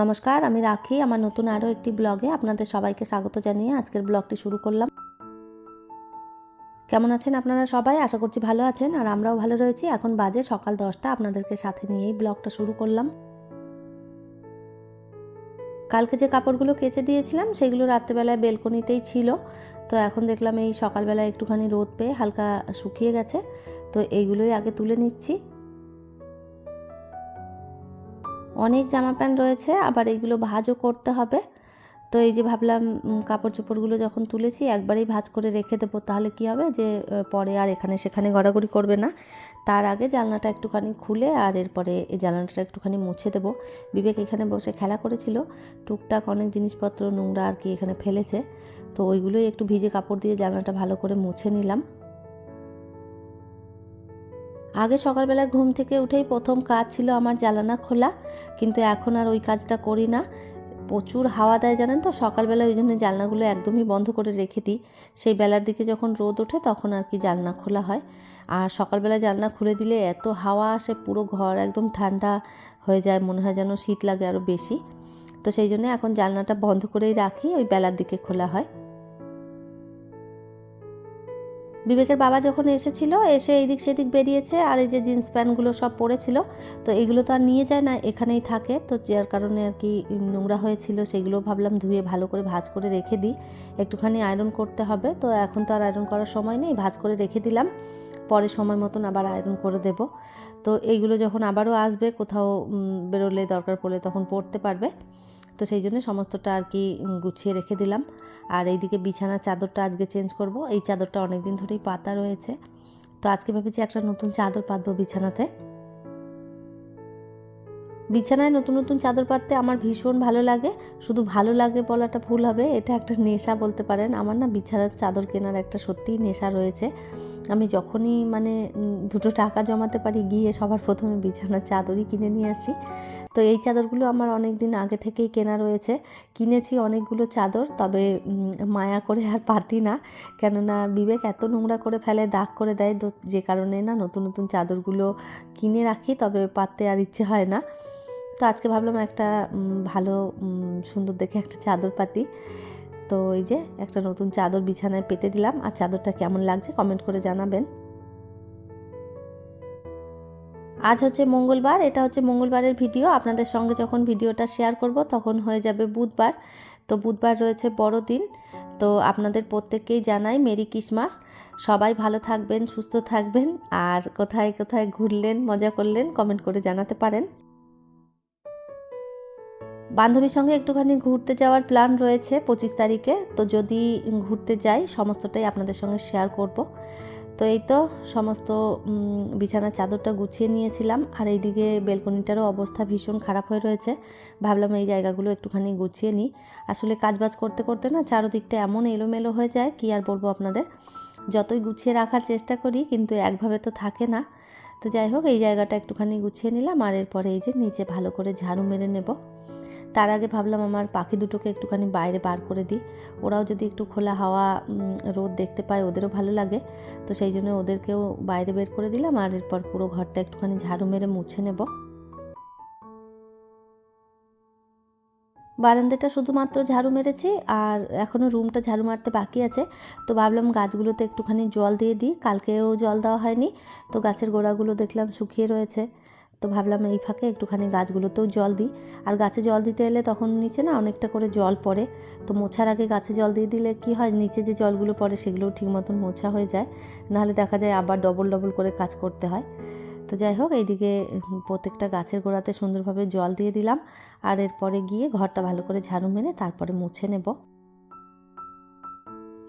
নমস্কার, আমি রাখি। আমার নতুন আরও একটি ব্লগে আপনাদের সবাইকে স্বাগত জানিয়ে আজকের ব্লগটি শুরু করলাম। কেমন আছেন আপনারা সবাই? আশা করছি ভালো আছেন আর আমরাও ভালো রয়েছি। এখন বাজে সকাল দশটা। আপনাদেরকে সাথে নিয়েই ব্লগটা শুরু করলাম। কালকে যে কাপড়গুলো কেচে দিয়েছিলাম, সেগুলো রাত্রেবেলায় বেলকনিতেই ছিল। তো এখন দেখলাম এই সকালবেলা একটুখানি রোদ পেয়ে হালকা শুকিয়ে গেছে। তো এইগুলোই আগে তুলে নিচ্ছি। অনেক জামা প্যান্ট রয়েছে, আবার এইগুলো ভাজও করতে হবে। তো এই যে ভাবলাম কাপড় চোপড়গুলো যখন তুলেছি, একবারেই ভাজ করে রেখে দেবো। তাহলে কি হবে যে পরে আর এখানে সেখানে গড়াগড়ি করবে না। তার আগে জানলাটা একটুখানি খুলে আর এরপরে এই জানলাটা একটুখানি মুছে দেবো। বিবেক এখানে বসে খেলা করেছিল। টুকটাক অনেক জিনিসপত্র, নোংরা আর কি এখানে ফেলেছে। তো ওইগুলোই একটু ভিজে কাপড় দিয়ে জানলাটা ভালো করে মুছে নিলাম। আগে সকালবেলা ঘুম থেকে উঠেই প্রথম কাজ ছিল আমার জ্বালানা খোলা, কিন্তু এখন আর ওই কাজটা করি না। প্রচুর হাওয়া দেয় জানেন তো? সকালবেলা ওই জন্য জানলাগুলো একদমই বন্ধ করে রেখে দিই। সেই বেলার দিকে যখন রোদ ওঠে তখন আর কি জানলা খোলা হয়। আর সকালবেলা জানলা খুলে দিলে এত হাওয়া আসে, পুরো ঘর একদম ঠান্ডা হয়ে যায়, মনে হয় যেন শীত লাগে আরও বেশি। তো সেই জন্য এখন জানলাটা বন্ধ করেই রাখি, ওই বেলার দিকে খোলা হয়। বিবেকের বাবা যখন এসেছিল, এসে এইদিক সেদিক বেরিয়েছে, আর এই যে জিন্স প্যান্টগুলো সব পরেছিল, তো এগুলো তো আর নিয়ে যায় না, এখানেই থাকে। তো যার কারণে আর কি নোংরা হয়েছিল, সেগুলো ভাবলাম ধুয়ে ভালো করে ভাজ করে রেখে দিই। একটুখানি আয়রন করতে হবে, তো এখন তো আর আয়রন করার সময় নেই, ভাজ করে রেখে দিলাম। পরে সময় মতন আবার আয়রন করে দেব। তো এইগুলো যখন আবারও আসবে, কোথাও বেরোলে, দরকার পড়লে তখন পরতে পারবে। তো সেই জন্য সমস্তটা আর কি গুছিয়ে রেখে দিলাম। আর এইদিকে বিছানার চাদরটা আজকে চেঞ্জ করব। এই চাদরটা অনেক দিন ধরেই পাতা রয়েছে। তো আজকে ভেবেছি একটা নতুন চাদর পাতবো বিছানাতে। বিছানায় নতুন নতুন চাদর পাততে আমার ভীষণ ভালো লাগে। শুধু ভালো লাগে বলাটা ভুল হবে, এটা একটা নেশা বলতে পারেন। আমার না বিছানার চাদর কেনার একটা সত্যিই নেশা রয়েছে। আমি যখনই মানে দুটো টাকা জমাতে পারি, গিয়ে সবার প্রথমে বিছানার চাদরই কিনে নিয়ে আসি। তো এই চাদরগুলো আমার অনেক দিন আগে থেকেই কেনা রয়েছে। কিনেছি অনেকগুলো চাদর, তবে মায়া করে আর পাতি না। কেননা বিবেক এত নোংরা করে ফেলে, দাগ করে দেয় যে কারণে না নতুন নতুন চাদরগুলো কিনে রাখি, তবে পাততে আর ইচ্ছে হয় না। তো আজকে ভাবলাম একটা ভালো সুন্দর দেখে একটা চাদর পাতি। তো এই যে একটা নতুন চাদর বিছানায় পেতে দিলাম। আর চাদরটা কেমন লাগছে কমেন্ট করে জানাবেন। আজ হচ্ছে মঙ্গলবার, এটা হচ্ছে মঙ্গলবারের ভিডিও। আপনাদের সঙ্গে যখন ভিডিওটা শেয়ার করব তখন হয়ে যাবে বুধবার। তো বুধবার রয়েছে বড়দিন। তো আপনাদের প্রত্যেককেই জানাই মেরি ক্রিসমাস। সবাই ভালো থাকবেন, সুস্থ থাকবেন। আর কোথায় কোথায় ঘুরলেন, মজা করলেন কমেন্ট করে জানাতে পারেন। বান্ধবীর সঙ্গে একটুখানি ঘুরতে যাওয়ার প্ল্যান রয়েছে পঁচিশ তারিখে। তো যদি ঘুরতে যাই, সমস্তটাই আপনাদের সঙ্গে শেয়ার করব। তো এই তো সমস্ত বিছানার চাদরটা গুছিয়ে নিয়েছিলাম। আর এইদিকে বেলকনিটারও অবস্থা ভীষণ খারাপ হয়ে রয়েছে। ভাবলাম এই জায়গাগুলো একটুখানি গুছিয়ে নিই। আসলে কাজবাজ করতে করতে না চারোদিকটা এমন এলোমেলো হয়ে যায়, কি আর বলব আপনাদের? যতই গুছিয়ে রাখার চেষ্টা করি, কিন্তু একভাবে তো থাকে না। তো যাই হোক, এই জায়গাটা একটুখানি গুছিয়ে নিলাম। আর এরপরে এই যে নিচে ভালো করে ঝাড়ু মেরে নেব। তার আগে ভাবলাম আমার পাখি দুটোকে একটুখানি বাইরে বার করে দিই। ওরাও যদি একটু খোলা হাওয়া রোদ দেখতে পায়, ওদেরও ভালো লাগে। তো সেই জন্য ওদেরকেও বাইরে বের করে দিলাম আর এরপর পুরো ঘরটা একটুখানি ঝাড়ু মেরে মুছে নেব। বারান্দাটা শুধুমাত্র ঝাড়ু মেরেছি আর এখনও রুমটা ঝাড়ু মারতে বাকি আছে। তো ভাবলাম গাছগুলোতে একটুখানি জল দিয়ে দিই। কালকেও জল দেওয়া হয়নি। তো গাছের গোড়াগুলো দেখলাম শুকিয়ে রয়েছে। তো ভাবলাম এই ফাঁকে একটুখানি গাছগুলোতেও জল দিই। আর গাছে জল দিতে এলে তখন নিচে না অনেকটা করে জল পড়ে। তো মোছার আগে গাছে জল দিয়ে দিলে কি হয়, নিচে যে জলগুলো পড়ে সেগুলোও ঠিক মতন মোছা হয়ে যায়। নাহলে দেখা যায় আবার ডবল ডবল করে কাজ করতে হয়। তো যাই হোক, এইদিকে প্রত্যেকটা গাছের গোড়াতে সুন্দরভাবে জল দিয়ে দিলাম। আর এরপরে গিয়ে ঘরটা ভালো করে ঝাড়ু মেরে তারপরে মুছে নেব।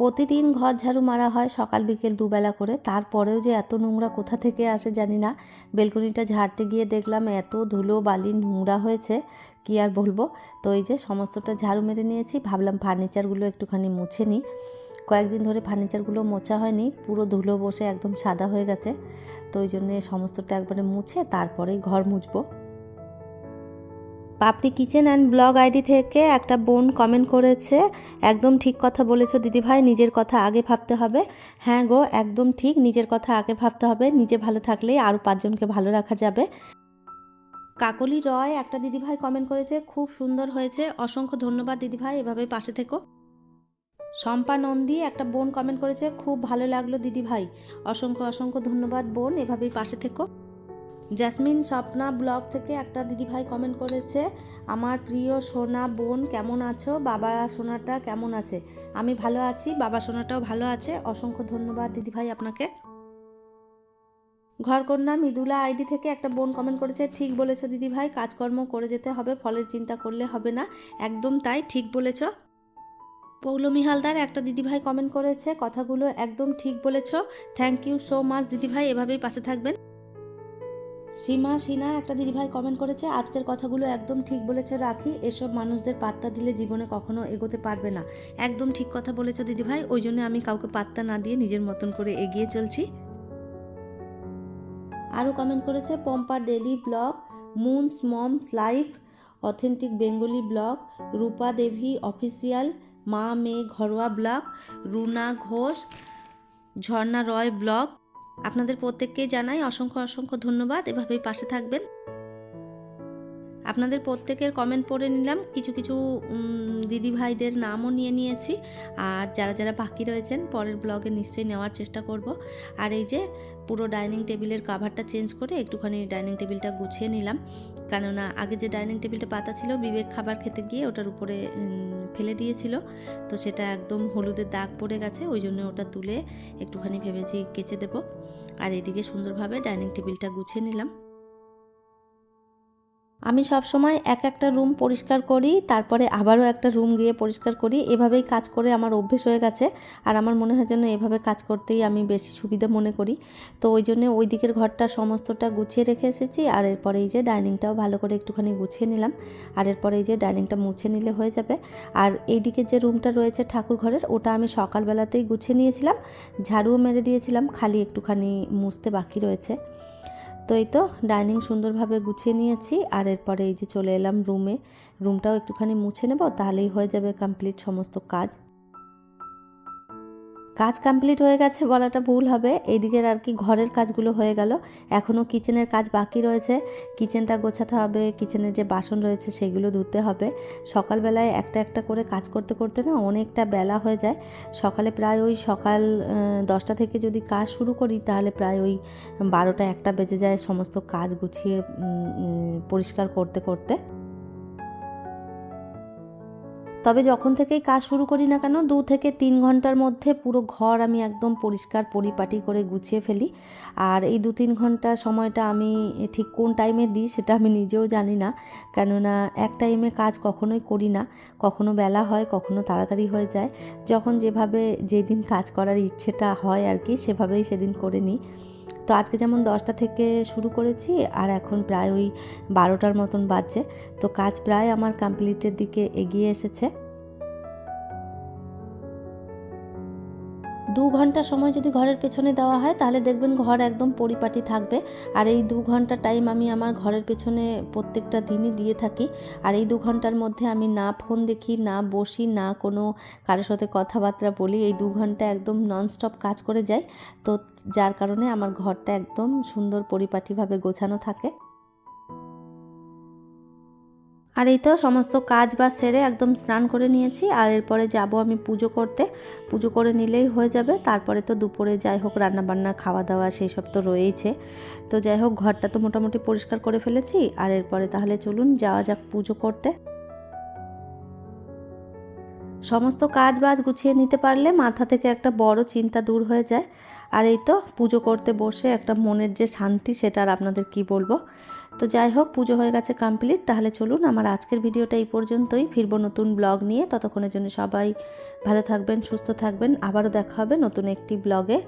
প্রতিদিন ঘর ঝাড়ু মারা হয় সকাল বিকেল দুবেলা করে। তারপরেও যে এত নোংরা কোথা থেকে আসে জানি না। বেলকনিটা ঝাড়তে গিয়ে দেখলাম এত ধুলো, বালি, নোংরা হয়েছে। কি আর বলব? তো এই যে সমস্তটা ঝাড়ু মেরে নিয়েছি, ভাবলাম ফার্নিচারগুলো একটুখানি মুছে নিই। কয়েকদিন ধরে ফার্নিচারগুলো মোছা হয়নি, পুরো ধুলো বসে একদম সাদা হয়ে গেছে। তো ওই জন্যে সমস্তটা একবারে মুছে, তারপরেই ঘর মুছবো। Papri kitchen and blog ID থেকে একটা বোন কমেন্ট করেছে, একদম ঠিক কথা বলেছ দিদিভাই, নিজের কথা আগে ভাবতে হবে। হ্যাঁ গো, একদম ঠিক, নিজের কথা আগে ভাবতে হবে, নিজে ভালো থাকলেই আরও পাঁচজনকে ভালো রাখা যাবে। কাকলি রয় একটা দিদিভাই কমেন্ট করেছে, খুব সুন্দর হয়েছে, অসংখ্য ধন্যবাদ দিদিভাই এভাবে পাশে থেকো। শম্পা নন্দী একটা বোন কমেন্ট করেছে, খুব ভালো লাগল দিদিভাই, অসংখ্য অসংখ্য ধন্যবাদ বোন, এভাবেই পাশে থেকো। জাসমিন স্বপ্না ব্লগ থেকে একটা দিদিভাই কমেন্ট করেছে, আমার প্রিয় সোনা বোন, কেমন আছো? বাবা সোনাটা কেমন আছে? আমি ভালো আছি, বাবা সোনাটাও ভালো আছে। অসংখ্য ধন্যবাদ দিদিভাই আপনাকে। ঘরকন্যা মৃদুলা আইডি থেকে একটা বোন কমেন্ট করেছে, ঠিক বলেছ দিদিভাই, কাজকর্ম করে যেতে হবে, ফলের চিন্তা করলে হবে না। একদম তাই, ঠিক বলেছ। পৌলমী হালদার একটা দিদিভাই কমেন্ট করেছে, কথাগুলো একদম ঠিক বলেছ। থ্যাংক ইউ সো মাচ দিদিভাই, এভাবেই পাশে থাকবেন। সীমা, সিনা, একটা দিদিভাই কমেন্ট করেছে, আজকের কথাগুলো একদম ঠিক বলেছে রাখি, এসব মানুষদের পাত্তা দিলে জীবনে কখনো এগোতে পারবে না। একদম ঠিক কথা বলেছ দিদিভাই, ওই জন্য আমি কাউকে পাত্তা না দিয়ে নিজের মতন করে এগিয়ে চলছি। আরও কমেন্ট করেছে, Pampa daily blog, moon's, mom's life, authentic Bengali blog, Rupa Devi official, মা, মেয়ে, ঘরোয়া ব্লগ, রুনা ঘোষ, ঝর্ণা রয় ব্লগ আপনাদের প্রত্যেককেই জানাই অসংখ্য অসংখ্য ধন্যবাদ। এভাবেই পাশে থাকবেন। আপনাদের প্রত্যেকের কমেন্ট পড়ে নিলাম। কিছু কিছু দিদি ভাইদের নামও নিয়ে নিয়েছি। আর যারা যারা বাকি রয়েছেন, পরের ব্লগে নিশ্চয়ই নেওয়ার চেষ্টা করব। আর এই যে পুরো ডাইনিং টেবিলের কাভারটা চেঞ্জ করে একটুখানি ডাইনিং টেবিলটা গুছিয়ে নিলাম। কেননা আগে যে ডাইনিং টেবিলটা পাতা ছিল, বিবেক খাবার খেতে গিয়ে ওটার উপরে ফেলে দিয়েছিল। তো সেটা একদম হলুদের দাগ পড়ে গেছে, ওই জন্য ওটা তুলে একটুখানি ভেবেছি কেচে দেবো। আর এদিকে সুন্দরভাবে ডাইনিং টেবিলটা গুছিয়ে নিলাম। আমি সব সময় এক একটা রুম পরিষ্কার করি, তারপরে আবারও একটা রুম গিয়ে পরিষ্কার করি। এভাবেই কাজ করে আমার অভ্যেস হয়ে গেছে। আর আমার মনে হয় যেন এভাবে কাজ করতেই আমি বেশি সুবিধা মনে করি। তো ওই জন্য ওই দিকের ঘরটা সমস্তটা গুছিয়ে রেখে এসেছি। আর এরপরে এই যে ডাইনিংটাও ভালো করে একটুখানি গুছিয়ে নিলাম। আর এরপরে এই যে ডাইনিংটা মুছে নিলে হয়ে যাবে। আর এই দিকের যে রুমটা রয়েছে ঠাকুর ঘরের, ওটা আমি সকালবেলাতেই গুছিয়ে নিয়েছিলাম। ঝাড়ুও মেরে দিয়েছিলাম, খালি একটুখানি মুছতে বাকি রয়েছে। তো এই তো, ডাইনিং সুন্দরভাবে গুছিয়ে নিয়েছি আর এরপরে এই যে চলে এলাম রুমে। রুমটাও একটুখানি মুছে নেব, তাহলেই হয়ে যাবে কমপ্লিট সমস্ত কাজ। কাজ কমপ্লিট হয়ে গেছে বলাটা ভুল হবে। এইদিকের আর কি ঘরের কাজগুলো হয়ে গেল। এখনও কিচেনের কাজ বাকি রয়েছে। কিচেনটা গোছাতে হবে, কিচেনের যে বাসন রয়েছে সেগুলো ধুতে হবে। সকালবেলায় একটা একটা করে কাজ করতে করতে না অনেকটা বেলা হয়ে যায়। সকালে প্রায় ওই সকাল দশটা থেকে যদি কাজ শুরু করি তাহলে প্রায় ওই বারোটা একটা বেজে যায় সমস্ত কাজ গুছিয়ে পরিষ্কার করতে করতে। তবে যখন থেকেই কাজ শুরু করি না কেন, দু থেকে তিন ঘণ্টার মধ্যে পুরো ঘর আমি একদম পরিষ্কার পরিপাটি করে গুছিয়ে ফেলি। আর এই দু তিন ঘণ্টা সময়টা আমি ঠিক কোন টাইমে দিই সেটা আমি নিজেও জানি না। কেননা এক টাইমে কাজ কখনোই করি না। কখনো বেলা হয়, কখনো তাড়াতাড়ি হয়ে যায়। যখন যেভাবে যেদিন কাজ করার ইচ্ছেটা হয় আর কি, সেভাবেই সেদিন করে নিই। তো আজকে যেমন দশটা থেকে শুরু করেছি আর এখন প্রায় ওই বারোটার মতন বাজছে। তো কাজ প্রায় আমার কমপ্লিটের দিকে এগিয়ে এসেছে। দু ঘণ্টা সময় যদি ঘরের পেছনে দেওয়া হয়, তাহলে দেখবেন ঘর একদম পরিপাটি থাকবে। আর এই দু ঘণ্টা টাইম আমি আমার ঘরের পেছনে প্রত্যেকটা দিনই দিয়ে থাকি। আর এই দু ঘণ্টার মধ্যে আমি না ফোন দেখি, না বসি, না কোনো কারোর সাথে কথাবার্তা বলি। এই দু ঘণ্টা একদম ননস্টপ কাজ করে যাই। তো যার কারণে আমার ঘরটা একদম সুন্দর পরিপাটিভাবে গোছানো থাকে। আর এই তো সমস্ত কাজ বা সেরে একদম স্নান করে নিয়েছি। আর এরপরে যাব আমি পুজো করতে। পুজো করে নিলেই হয়ে যাবে। তারপরে তো দুপুরে যাই হোক, রান্নাবান্না খাওয়া দাওয়া সেই সব তো রয়েইছে। তো যাই হোক, ঘরটা তো মোটামুটি পরিষ্কার করে ফেলেছি। আর এরপরে তাহলে চলুন, যাওয়া যাক পুজো করতে। সমস্ত কাজ বাজ গুছিয়ে নিতে পারলে মাথা থেকে একটা বড় চিন্তা দূর হয়ে যায়। আর এই তো পুজো করতে বসে একটা মনের যে শান্তি, সেটা আর আপনাদের কি বলব? তো যাই হোক, পুজো হয়ে গেছে কমপ্লিট তাহলে চলুন, আমার আজকের ভিডিওটা এই পর্যন্তই। ফিরবো নতুন ব্লগ নিয়ে। ততক্ষণের জন্য সবাই ভালো থাকবেন, সুস্থ থাকবেন। আবারও দেখা হবে নতুন একটি ব্লগে